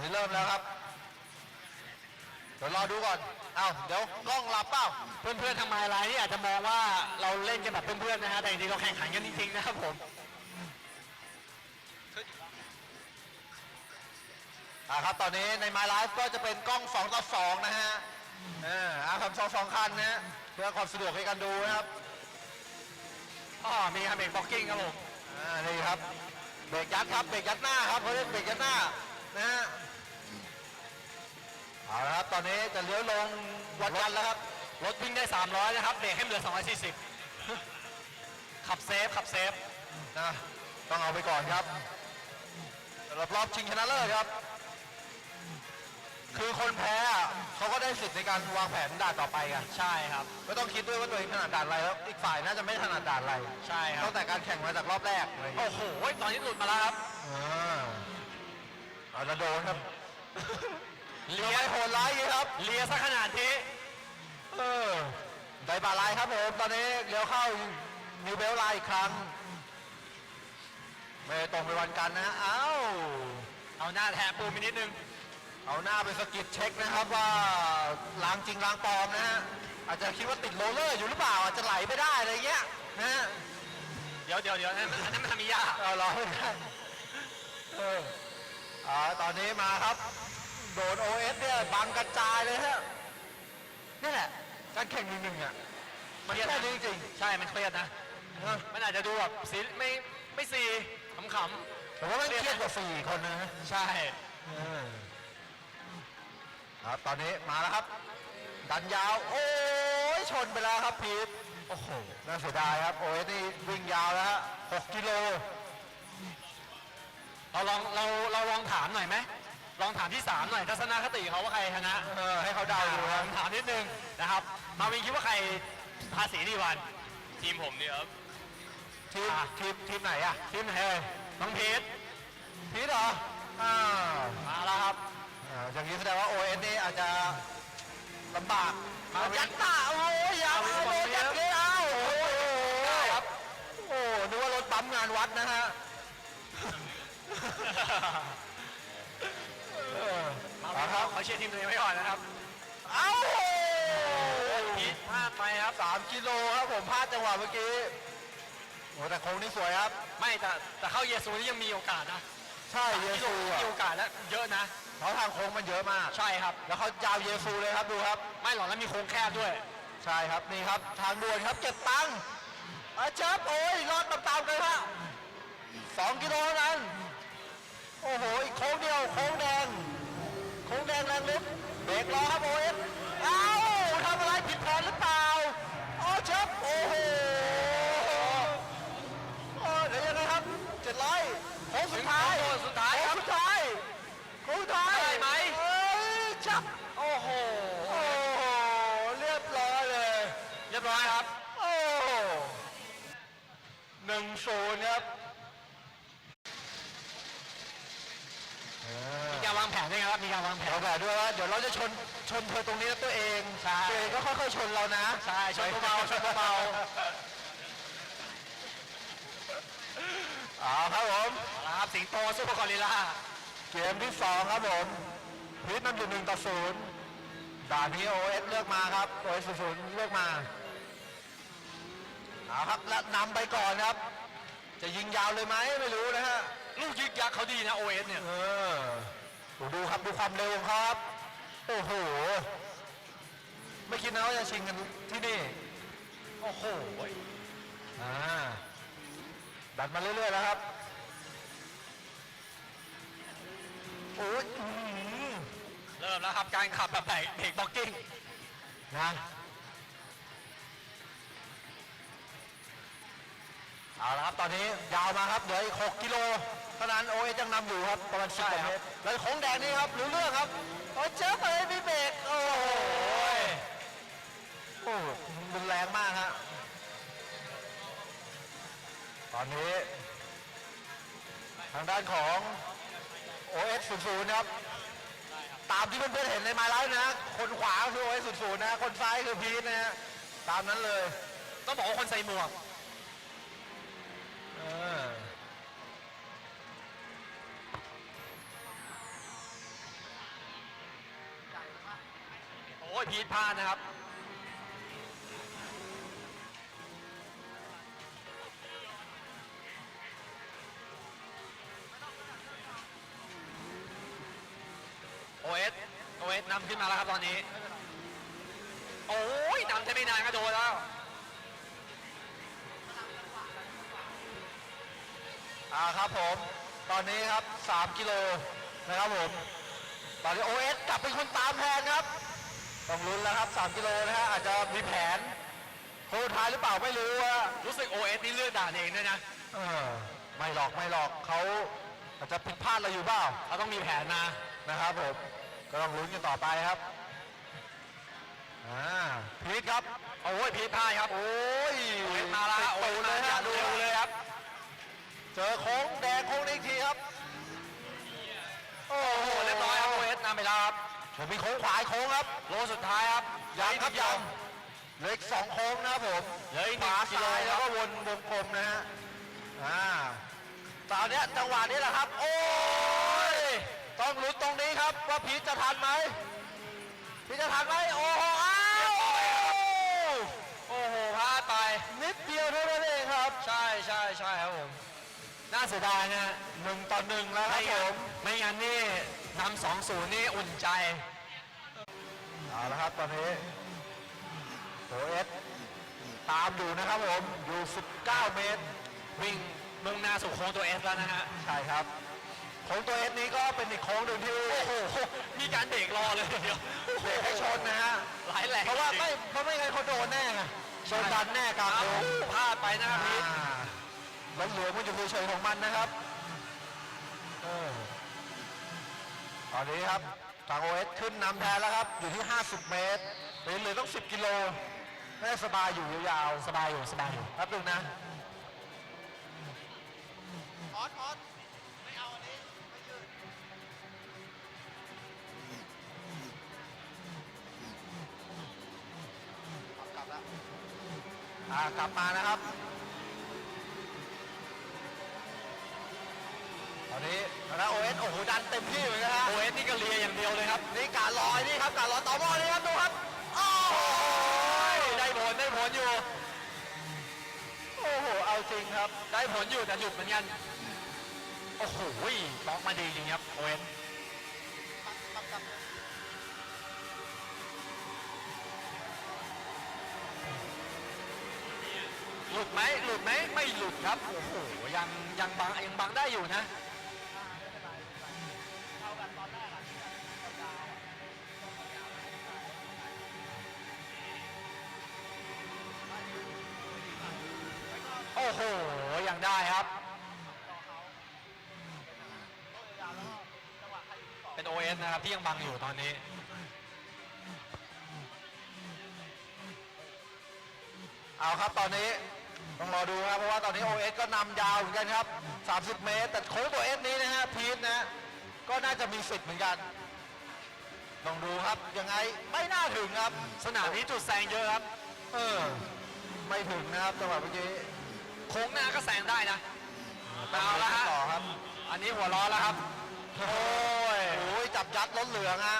นี่เริ่มแล้วครับ เดี๋ยวรอดูก่อน เอ้าเดี๋ยวกล้องหลับเปล่า เพื่อนๆทางไมล์ไลน์นี่อาจจะมองว่าเราเล่นกันแบบเพื่อนๆนะฮะ แต่จริงๆเราแข่งขันกันจริงๆนะครับผมอ่าครับ ตอนนี้ใน My Life ก็จะเป็นกล้อง 2 ต่อ 2 นะฮะ เอออาทำสองสองคันนะฮะ เพื่อความสะดวกในการดูนะครับอ๋อมีครับเบรกบ็อกกิ้งครับผม อ่า นี่ครับ เบรกยัดครับ เบรกยัดหน้าครับเขาเรียกเบรกยัดหน้า นะฮะเอาละครับตอนนี้จะเลี้ยวลงวัดกันแล้วครับรถวิ่งได้ 300 นะครับเบรกให้เหลือ 240 ขับเซฟขับเซฟนะต้องเอาไปก่อนครับสำหรับรอบชิงชนะเลิศครับ คือคนแพ้อะเขาก็ได้สิทธิ์ในการวางแผนด่านต่อไปไงใช่ครับไม่ต้องคิดด้วยว่าตัวเองถนัดด่านอะไรแล้วอีกฝ่ายน่าจะไม่ถนัดด่านอะไรใช่ครับตั้งแต่การแข่งมาจากรอบแรกอะไรอย่างเงี้ยโอ้โหตอนนี้หลุดมาแล้วครับอ่า เอาละโดนครับเลีเลี้ยยโหดร้ายอย่างนี้ครับ เลียซะขนาดนี้เออไดบาไลน์ครับผมตอนนี้เลี้ยวเข้านิวเบลไลน์อีกครั้ง ไม่ตรงไปวันกันนะเอ้าเอาหน้าแทะปูมินิดนึงเอาหน้าไปสะกิดเช็คนะครับว่าล้างจริงล้างปลอมนะฮะอาจจะคิดว่าติดโรลเลอร์อยู่หรือเปล่าอาจจะไหลไปได้อะไรเงี้ยนะฮะ เดี๋ยวเดี๋ยวเดี๋ยวอันนั้นอันนั้นมันทำมียา เอารอไม่ได้เออ อ่าตอนนี้มาครับ โดน OS เนี่ยบังกระจายเลยฮะนี่แหละการแข่งหนึ่งหนึ่งอะมันแค่นี้จริงใช่มันเครียดนะๆนะมันอาจจะดูแบบสีไม่ไม่สีขำๆผมว่ามันเครียดกว่าสี่คนนะใช่ เออครับตอนนี้มาแล้วครับ ดันยาว โอ้ยชนไปแล้วครับพีทโอ้โหน่าเสียดายครับโอ้ยนี่วิ่งยาวแล้วฮะหกกิโล เราลองเราเราลองถามหน่อยไหมลองถามที่สามหน่อยทัศนคติเขาว่าใครชนะเออให้เขาเดาดูครับถามนิดนึงนะครับ มาวินคิดว่าใครภาษีดีวันทีมผมเนี่ยครับทีมอะทีมทีมไหนอะทีมไหนเอ่ยน้องพีทพีทเหรออ้าวมาแล้วครับอ่าอย่างนี้แสดงว่า OS นี่อาจจะลำบากมาวินยัดหน้าโอ้ยยาวมาวินโดนยัดบอกเกยเอาโอ้ยได้ครับโอ้นึกว่ารถปั๊มงานวัดนะฮะ เออมาเอาวินครับเขาเชียร์ทีมตัวเองไว้ก่อนนะครับเอ้าพีทพลาดไปครับ สามกิโลครับผมพลาดจังหวะเมื่อกี้โอ้แต่โค้งนี่สวยครับ ไม่แต่แต่เข้าเยซูนี่ยังมีโอกาสนะใช่เยซูมีอะโอกาสแล้วเยอะนะ เพราะทางโค้งมันเยอะมาก ใช่ครับ แล้วเขายาวเยซูเลยครับดูครับ ไม่หรอกแล้วมีโค้งแคบด้วย ใช่ครับนี่ครับ ทางด่วนครับเก็บตังค์อาเจับโอ้ยรอดตามๆกันฮะสองกิโลเท่านั้น โอ้โหอีกโค้งเดียวโค้งแดงโค้งแดงแรงลึกเบรกรอครับโอเอฟเอ้าทำอะไรผิดแผนหรือเปล่าโอ้เจับโอ้โหโอ้เดี๋ยวยังไงครับเจ็ดร้อยโค้งสุดท้ายโค้งสุดท้ายครับโค้งสุดท้ายโค้งสุดท้ายได้ไหมเอ้ยจับโอ้โหโอ้โหเรียบร้อยเลย เรียบร้อยครับโอ้หนึ่งศูนย์ครับ มีการวางแผนด้วยครับ มี การวางแผนเราแบบด้วยว่าเดี๋ยวเราจะชนชนเธอตรงนี้แล้วตัวเองใช่ ตัวเองก็ค่อยๆชนเรานะใช่ชนเบาๆชนเบาเอาครับผมเอาละครับสิงโตซุปเปอร์กอริลลาเกมที่สองครับผมพีทนำอยู่หนึ่งต่อศูนย์ด่านนี้โอเอสเลือกมาครับโอเอสศูนย์เลือกมาเอาครับและนำไปก่อนครับ จะยิงยาวเลยไหมไม่รู้นะฮะ ลูกยึกยักษ์เขาดีนะโอเอสเนี่ย เออ ดูดูครับดูความเร็วของเขาครับ โอ้โห ไม่คิดนะว่าจะชิงกันที่นี่ โอ้โหอ่าดันมาเรื่อยๆแล้วครับ โอ้ยอื้อหือเริ่มแล้วครับการขับแบบไหนเบรกบ็อกกิ้งนะเอาละครับตอนนี้ยาวมาครับเหลืออีก 6 กิโล เท่านั้นโอเอยังนำอยู่ครับประมาณ10กว่าเมตรแล้วโค้งแดงนี่ครับรู้เรื่องครับโอ้ยเจอไปมีเบรกโอ้โหโอ้โหรุนแรงมากฮะตอนนี้ ทางด้านของ OS 00นะครับ ตามที่เพื่อนๆเห็นในไมาไลฟ์นะ คนขวาคือ OS 00นะ คนซ้ายคือพีทนะฮะตามนั้นเลย ต้องบอกว่าคนใส่หมวก โอ้ยพีทพลาดนะครับโอเอสโอเอสนำขึ้นมาแล้วครับตอนนี้ โอ้ยนำจะไม่นานก็โดนแล้วอ่าครับผม ตอนนี้ครับ 3 กิโลนะครับผม ตอนนี้โอเอสกลับเป็นคนตามแทนครับ ต้องลุ้นแล้วครับ 3 กิโลนะฮะอาจจะมีแผนโค้งท้ายหรือเปล่าไม่รู้ว่ารู้สึกโอเอสนี่เลือกด่านเองด้วยนะเออไม่หรอกไม่หรอกเขาอาจจะผิดพลาดอะไรอยู่เปล่าเขาต้องมีแผนมานะครับผมก็ต้องลุ้นกันต่อไปครับอ่าพีทครับโอ้ยพีทพลาดครับโอ้ยโอเอสมาแล้วฮะโอโอ้เอสเลมายอฮะย่างดูเร็วเลยครับ เจอโค้ง ผมมีโค้งขวาอีกโค้งครับ โลสุดท้ายครับยังครับยังเหลืออีกสองโค้งนะครับผมเหลืออีกหขนึ่งวากิโลซ้ายคแล้รัวบก็วนวงกลมนะฮะอ่าตอนเนี้ยจังหวะนี้แหละครับ โอ้ยต้องลุ้นตรงนี้ครับว่าพีทจะทันไหมพีทจะทันไหมโอ้โหอ้าวโอ้โหพลาดไป นิดเดียวเท่านั้นเองครับ ใช่ใช่ใช่ครับผม น่าเสียดายนะฮะหนึ่งต่อหนึ่งแล้วคไม่รับผงั้นมไม่งั้นนี่ นำสองศูนย์นี่อุ่นใจ เอาละครับตอนนี้โอเอสตามอยู่นะครับผม อยู่ 19 เมตร วิ่งมุ่งหน้าสู่โค้งตัวเอสแล้วนะฮะ ใช่ครับ โค้งตัวเอสนี้ก็เป็นอีกโค้งหนึ่งที่ โอ้โห มีการเบรกรอเลยเดียวเบรกให้ชนนะฮะ หลายแหลกเพราะว่าจงๆไม่เพราะไม่งั้นเขาโดนแน่ไงชนดันแน่กลางเอ้าโค้งพลาดไปนะครับพีทอ่าแล้วเหลือมันอยู่เฉยๆของมันนะครับเออ ตอนนี้ครับทางโอเอสขึ้นนำแทนแล้วครับ อยู่ที่ 50 เมตรเหลือเหลือต้อง 10 กิโลน่าจะสบายอยู่ยาวๆสบายอยู่สบายอยู่แป๊บหนึงนะอ่ากลับมานะครับ ตอนนี้นะโอเอ สโอ้โหดันเต็มที่เลยนะฮะโอเอสนี่ก็เลียอย่างเดียวเลยครับนี่การลอยนี่ครับการลอยต่อหม้อนี่ครับดูครับโอ้โหได้ผลได้ผลอยู่โอ้โหเอาจริงครับ ได้ผลอยู่แต่หยุดเหมือนกันโอ้โหบล็อกมาดีจริงครับโอเอสหลุดไหมหลุดไหมไม่หลุดครับโอ้โหยังยังบังยังบังได้อยู่นะ ครับ เป็น OS นะครับ ที่ยังบังอยู่ตอนนี้ เอาครับตอนนี้ต้องรอดูครับ เพราะว่าตอนนี้ OS ก็นำยาวเหมือนกันครับ 30 เมตร แต่โค้งตัว S นี้นะฮะพีทนะ ก็น่าจะมีสิทธิ์เหมือนกันต้องดูครับยังไงไม่น่าถึงครับ สนามนี้จุดแซงเยอะครับ เออ ไม่ถึงนะครับจังหวะเมื่อกี้ โค้งหน้าก็แซง ได้นะต้องเอาละฮะต่อครับ อันนี้หัวร้อนแล้วครับ โอ้ยโอ้ยจับยัดล้นเหลืองฮะ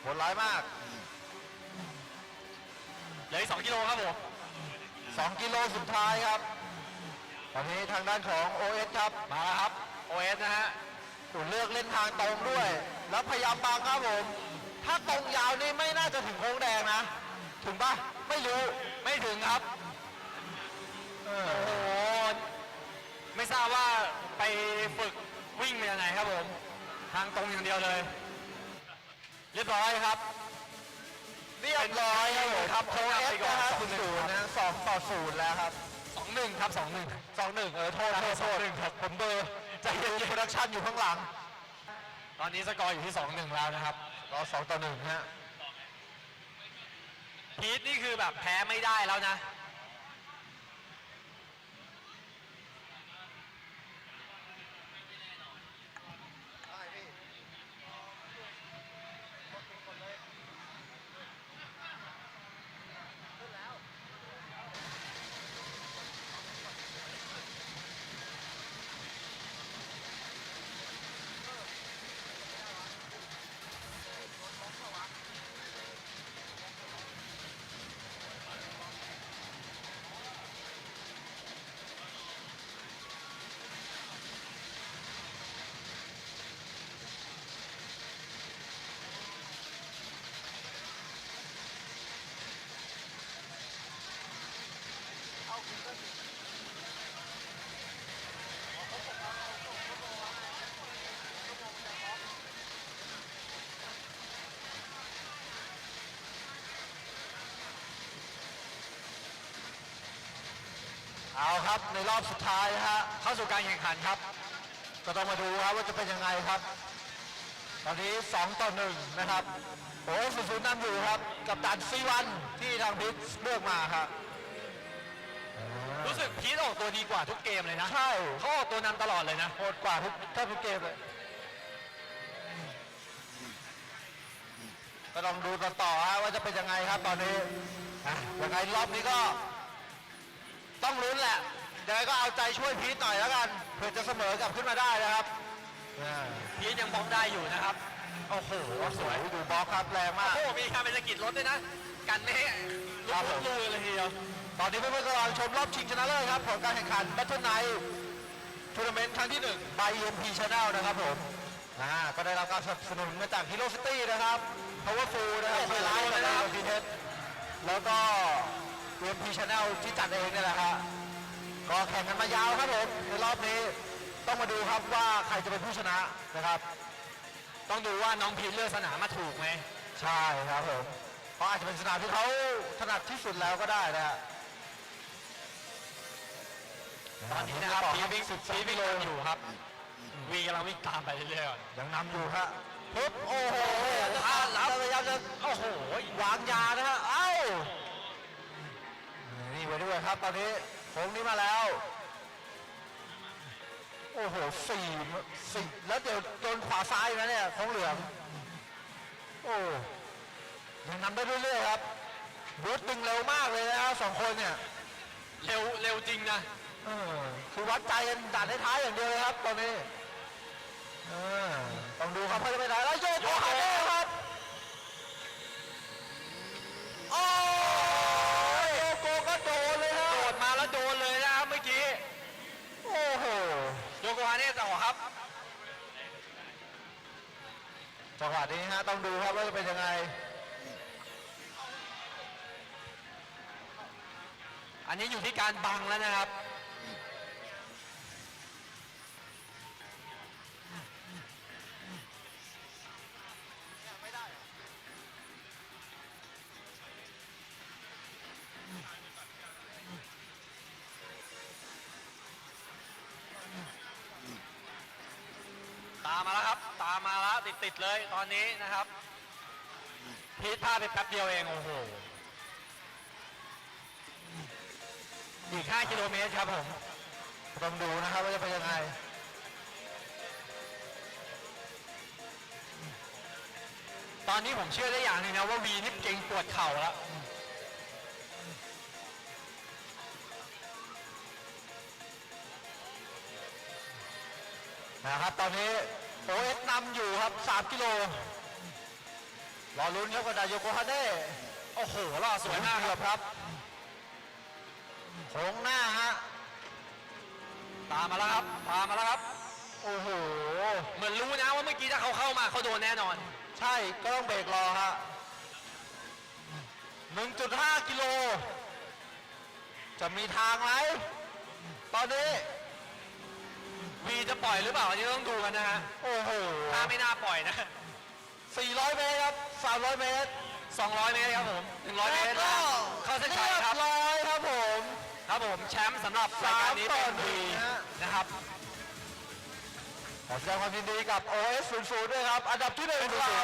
โหดร้ายมาก เหลืออีก2กิโลครับผม2กิโลสุดท้ายครับ ตอนนี้ทางด้านของ OS ครับ มาแล้วครับ OS นะฮะอุ่นเลือกเล่นทางตรงด้วย แล้วพยายามบังครับผม ถ้าตรงยาวนี่ไม่น่าจะถึงโค้งแดงนะ ถึงปะไม่รู้ ไม่ถึงครับเอ โอ้อโห ไม่ทราบว่าไปฝึกวิ่งมาจากไหนครับผม ทางตรงอย่างเดียวเลย เรียบร้อยครับ เรียบร้อยครับผมครับโค้งชนะเอไปสก่อนนะฮะสองศูหนึ่งนย์นะสองต่อศูนย์แล้วครับ2-1ครับ2-1สองหนึ่งเออโทษโทษโทษ2-1ครับผมเบอร์ใจเย็นโปรดักชั่นอยู่ข้างหลัง ตอนนี้สกอร์อยู่ที่2-1แล้วนะครับรอสองต่อหนึ่งฮะพีทนี่คือแบบแพ้ไม่ได้แล้วนะ เอาครับในรอบสุดท้ายนะฮะเข้าสู่การแข่งขันครับ ก็ต้องมาดูครับว่าจะเป็นยังไงครับ ตอนนี้ 2 ต่อ 1 นะครับโอ้ยศูนย์นำอยู่ครับ กับตันซีวันที่ทางพิษเลือกมาครับ รู้สึกพีทออกตัวดีกว่าทุกเกมเลยนะ ใช่เขาออกตัวนำตลอดเลยนะโหดกว่าทุกแทบทุกเกมเลย ก็ต้องดูกันต่อฮะว่าจะเป็นยังไงครับตอนนี้อะยังไงรอบนี้ก็ ต้องลุ้นแหละยังไงก็เอาใจช่วยพีทหน่อยแล้วกันเพื่อจะเสมอกลับขึ้นมาได้นะครับอ่าพีทยังบล็อกได้อยู่นะครับ โอ้โหสวยดูบล็อกครับแรงมาก โอ้โหมีการเป็นสะกิดรถด้วยนะ กันไม่ให้ครัลุบกผมลูเลยทีเดียว ตอนนี้เพื่อนๆกำลังชมรอบชิงชนะเลิศครับผลการแข่งขัน Battle Night ทัวร์นาเมนต์ครั้งที่1 by EMP Channel นะครับผมอ่าก็ได้รับการสนับสนุนมาจาก Hero City นะครับ Powerful นะครับโอ้โหไฮไลท์นะคครัรับบพีเทสแล้วก็ EMP Channel ที่จัดเองนี่แหละครับก็แข่งกันมายาวครับผมในรอบนี้ต้องมาดูครับว่าใครจะเป็นผู้ชนะนะครับ ต้องดูว่าน้องพีทเลือกสนามมาถูกไหมใช่ครับผมเพราะอาจจะเป็นสนามที่เขาถนัดที่สุดแล้วก็ได้นะฮะตอนนี้นะครับต่อพีคทรับวิ่งสิบพีสี่ทวิ่กิงโลนำอยู่ครับวีกำลังวิ่งตามไปเรื่อยๆก่อนยังนำอยู่ฮะปึ๊บโอ้โหอ่ารับพยายามจะโอ้โหวางยานะฮะเอ้านี่ ไปด้วยครับ ตอนนี้โค้งนี้มาแล้ว โอ้โหสี่สี่แล้วเดี๋ยวโดนขวาซ้ายอีกนะเนี่ยโค้งเหลืองโอ้ยังนำได้เรื่อยๆครับบูทดึงเร็วมากเลยนะฮะสองคนเนี่ยเร็วเร็วจริงนะเออคือวัดใจกันด่านท้ายๆอย่างเดียวเลยครับตอนนี้เออต้องดูครับเขาจะไปไหนแล้วโยกโอ้โห จังหวะนี้ฮะต้องดูครับว่าจะเป็นยังไงอันนี้อยู่ที่การบังแล้วนะครับ ติดติดๆเลยตอนนี้นะครับ พีทพลาดไปแป๊บเดียวเองโอ้โหอีก 5 กิโลเมตรครับผมต้องดูนะครับว่าจะเป็นยังไง ตอนนี้ผมเชื่อได้อย่างหนึงนะว่าวีนี่เก่งปวดเข่าแล้ว นะครับตอนนี้ โอเอสนำอยู่ครับ 3 กิโล รอลุ้นครับกับดายโยโกฮาเน่โอ้โหล่อสวยมากเกือบครับโค้งหน้าฮะตามมาแล้วครับตามมาแล้วครับ โอ้โห เหมือนรู้นะว่าเมื่อกี้ถ้าเขาเข้ามาเขาโดนแน่นอน ใช่ก็ต้องเบรกรอฮะ1.5 กิโล จะมีทางไหมตอนนี้ วีจะปล่อยหรือเปล่าอันนี้ต้องดูกันนะฮะโอ้โหถ้าไม่น่าปล่อยนะ 400 เมตรครับ 300 เมตร200 เมตรครับผม100 เมตรแล้วนะก็เข้าเส้นชัยครับ เรียร้อยครับผมครับผมแชมป์สำหรับรายการนี้เป็นสามต่อหนึ่วีงนะฮะ นะครับ ขอแสดงความยินดีกับ OS 00ด้วยครับ อันดับที่หนึ่งของเรา